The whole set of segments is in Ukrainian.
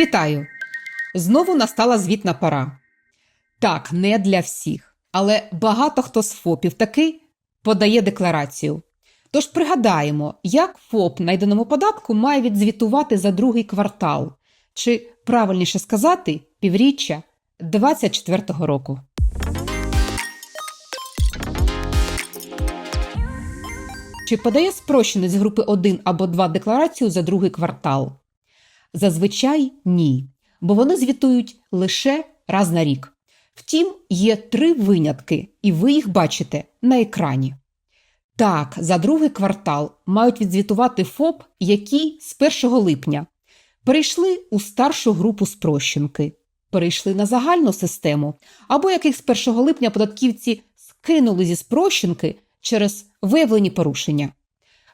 Вітаю! Знову настала звітна пора. Так, не для всіх, але багато хто з ФОПів таки подає декларацію. Тож пригадаємо, як ФОП на єдиному податку має відзвітувати за другий квартал, чи правильніше сказати, півріччя 2024 року. Чи подає спрощенець групи 1 або 2 декларацію за другий квартал? Зазвичай ні, бо вони звітують лише раз на рік. Втім, є три винятки, і ви їх бачите на екрані. Так, за другий квартал мають відзвітувати ФОП, які з 1 липня перейшли у старшу групу спрощенки, перейшли на загальну систему, або яких з 1 липня податківці скинули зі спрощенки через виявлені порушення.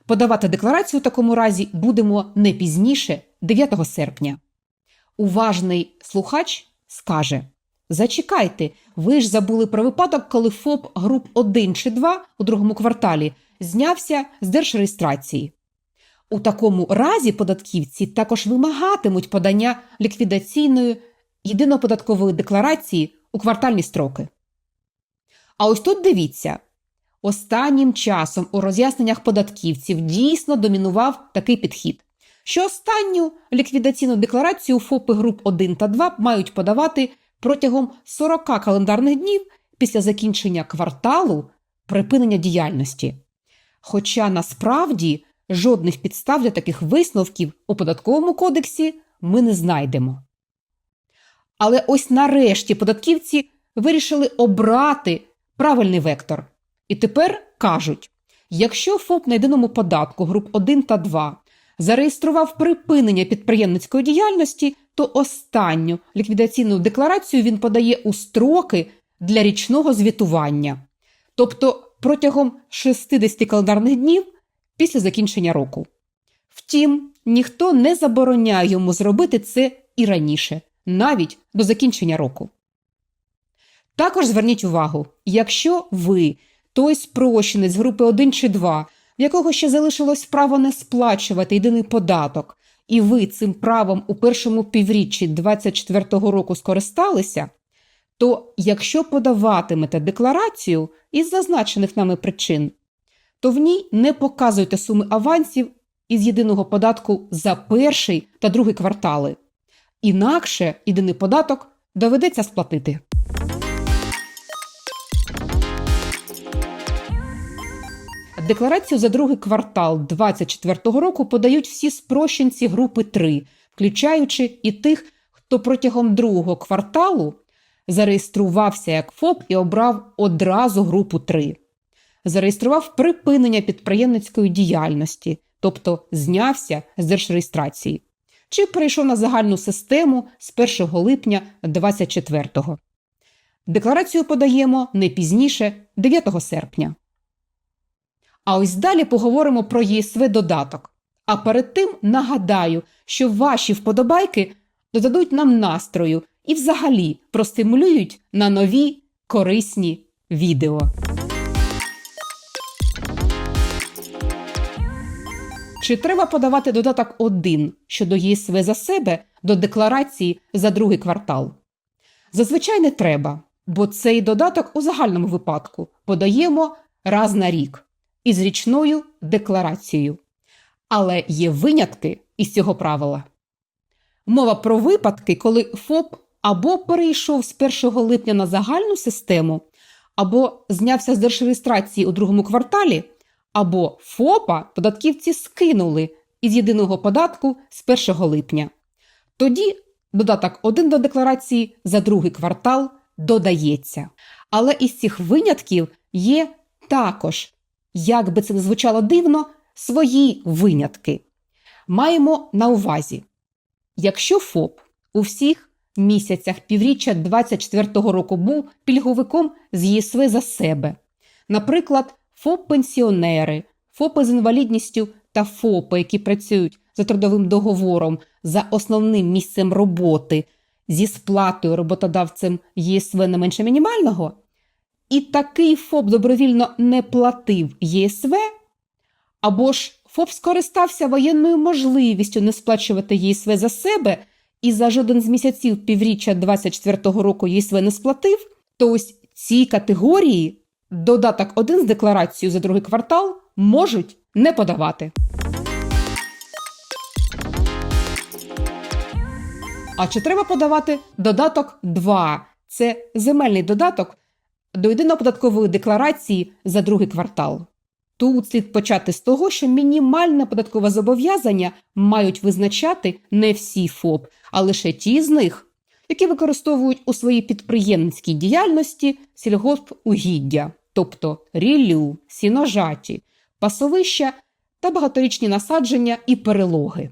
Подавати декларацію у такому разі будемо не пізніше 9 серпня. Уважний слухач скаже: Зачекайте, ви ж забули про випадок, коли ФОП груп 1 чи 2 у другому кварталі знявся з держреєстрації. У такому разі податківці також вимагатимуть подання ліквідаційної єдиноподаткової декларації у квартальні строки. А ось тут дивіться. Останнім часом у роз'ясненнях податківців дійсно домінував такий підхід, що останню ліквідаційну декларацію ФОПи груп 1 та 2 мають подавати протягом 40 календарних днів після закінчення кварталу припинення діяльності. Хоча насправді жодних підстав для таких висновків у податковому кодексі ми не знайдемо. Але ось нарешті податківці вирішили обрати правильний вектор. І тепер кажуть: якщо ФОП на єдиному податку груп 1 та 2 зареєстрував припинення підприємницької діяльності, то останню ліквідаційну декларацію він подає у строки для річного звітування, тобто протягом 60 календарних днів після закінчення року. Втім, ніхто не забороняє йому зробити це і раніше, навіть до закінчення року. Також зверніть увагу, якщо ви той спрощенець групи 1 чи 2, в якого ще залишилось право не сплачувати єдиний податок, і ви цим правом у першому півріччі 2024 року скористалися, то якщо подаватимете декларацію із зазначених нами причин, то в ній не показуйте суми авансів із єдиного податку за перший та другий квартали. Інакше єдиний податок доведеться сплатити. Декларацію за другий квартал 2024 року подають всі спрощенці групи 3, включаючи і тих, хто протягом другого кварталу зареєструвався як ФОП і обрав одразу групу 3. Зареєстрував припинення підприємницької діяльності, тобто знявся з держреєстрації, чи перейшов на загальну систему з 1 липня 2024. Декларацію подаємо не пізніше 9 серпня. А ось далі поговоримо про ЄСВ додаток. А перед тим нагадаю, що ваші вподобайки додадуть нам настрою і взагалі простимулюють на нові корисні відео. Чи треба подавати додаток 1 щодо ЄСВ за себе до декларації за другий квартал? Зазвичай не треба, бо цей додаток у загальному випадку подаємо раз на рік із річною декларацією. Але є винятки із цього правила. Мова про випадки, коли ФОП або перейшов з 1 липня на загальну систему, або знявся з держреєстрації у другому кварталі, або ФОПа податківці скинули із єдиного податку з 1 липня. Тоді додаток 1 до декларації за другий квартал додається. Але із цих винятків є також як би це не звучало дивно, свої винятки. Маємо на увазі, якщо ФОП у всіх місяцях півріччя 2024 року був пільговиком з ЄСВ за себе, наприклад, ФОП-пенсіонери, ФОПи з інвалідністю та ФОПи, які працюють за трудовим договором за основним місцем роботи зі сплатою роботодавцем ЄСВ не менше мінімального, і такий ФОП добровільно не платив ЄСВ, або ж ФОП скористався воєнною можливістю не сплачувати ЄСВ за себе і за жоден з місяців півріччя 24-го року ЄСВ не сплатив, то ось цій категорії додаток 1 з декларацією за другий квартал можуть не подавати. А чи треба подавати додаток 2? Це земельний додаток до єдино-податкової декларації за другий квартал. Тут слід почати з того, що мінімальне податкове зобов'язання мають визначати не всі ФОП, а лише ті з них, які використовують у своїй підприємницькій діяльності сільгоспугіддя, тобто ріллю, сіножаті, пасовища та багаторічні насадження і перелоги.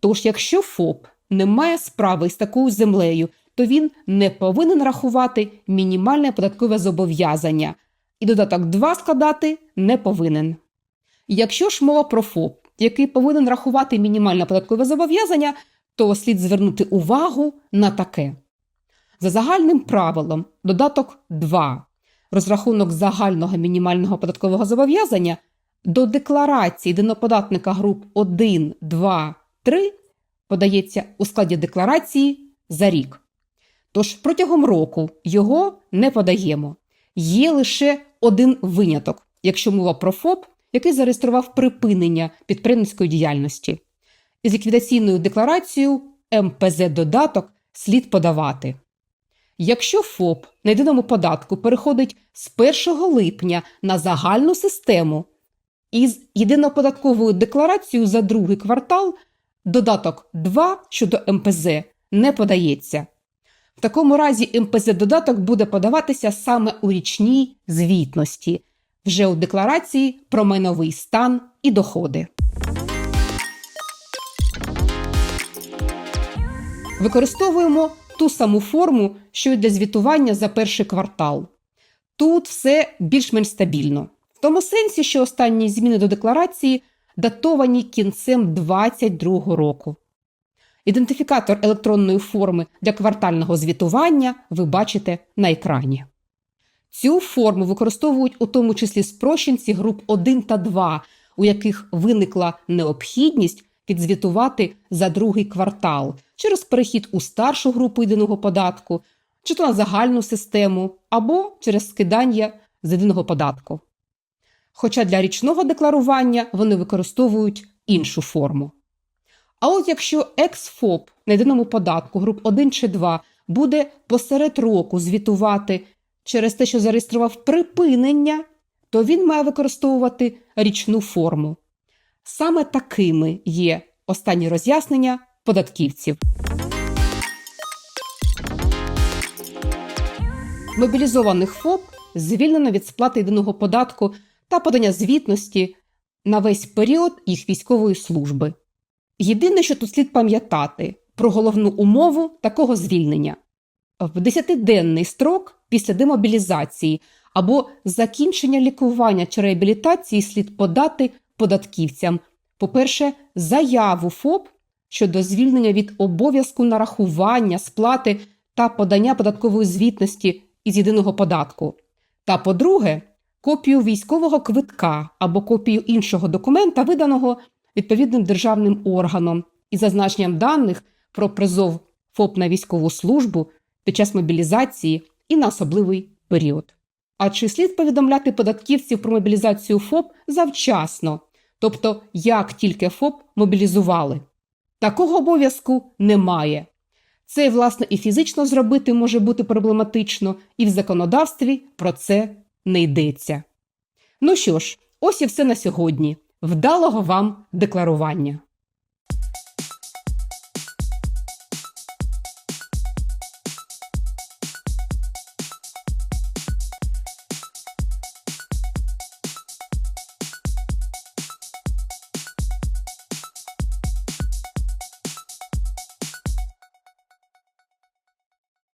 Тож, якщо ФОП не має справи з такою землею, то він не повинен рахувати мінімальне податкове зобов'язання і додаток 2 складати не повинен. Якщо ж мова про ФОП, який повинен рахувати мінімальне податкове зобов'язання, то слід звернути увагу на таке. За загальним правилом, додаток 2 розрахунок загального мінімального податкового зобов'язання до декларації єдиноподатника груп 1, 2, 3 подається у складі декларації за рік. Тож протягом року його не подаємо. Є лише один виняток, якщо мова про ФОП, який зареєстрував припинення підприємницької діяльності. Із ліквідаційною декларацією МПЗ-додаток слід подавати. Якщо ФОП на єдиному податку переходить з 1 липня на загальну систему із єдиноподатковою декларацією за другий квартал, додаток 2 щодо МПЗ не подається. В такому разі МПЗ-додаток буде подаватися саме у річній звітності, вже у декларації про майновий стан і доходи. Використовуємо ту саму форму, що й для звітування за перший квартал. Тут все більш-менш стабільно. В тому сенсі, що останні зміни до декларації датовані кінцем 2022 року. Ідентифікатор електронної форми для квартального звітування ви бачите на екрані. Цю форму використовують у тому числі спрощенці груп 1 та 2, у яких виникла необхідність відзвітувати за другий квартал через перехід у старшу групу єдиного податку, чи то на загальну систему, або через скидання з єдиного податку. Хоча для річного декларування вони використовують іншу форму. А от якщо екс-ФОП на єдиному податку груп 1 чи 2 буде посеред року звітувати через те, що зареєстрував припинення, то він має використовувати річну форму. Саме такими є останні роз'яснення податківців. Мобілізованих ФОП звільнено від сплати єдиного податку та подання звітності на весь період їх військової служби. Єдине, що тут слід пам'ятати про головну умову такого звільнення в 10-денний строк після демобілізації або закінчення лікування чи реабілітації слід подати податківцям, по-перше, заяву ФОП щодо звільнення від обов'язку нарахування, сплати та подання податкової звітності із єдиного податку. Та, по-друге, копію військового квитка або копію іншого документа, виданого відповідним державним органом із зазначенням даних про призов ФОП на військову службу під час мобілізації і на особливий період. А чи слід повідомляти податківців про мобілізацію ФОП завчасно, тобто як тільки ФОП мобілізували? Такого обов'язку немає. Це, власне, і фізично зробити може бути проблематично, і в законодавстві про це не йдеться. Ну що ж, ось і все на сьогодні. Вдалого вам декларування!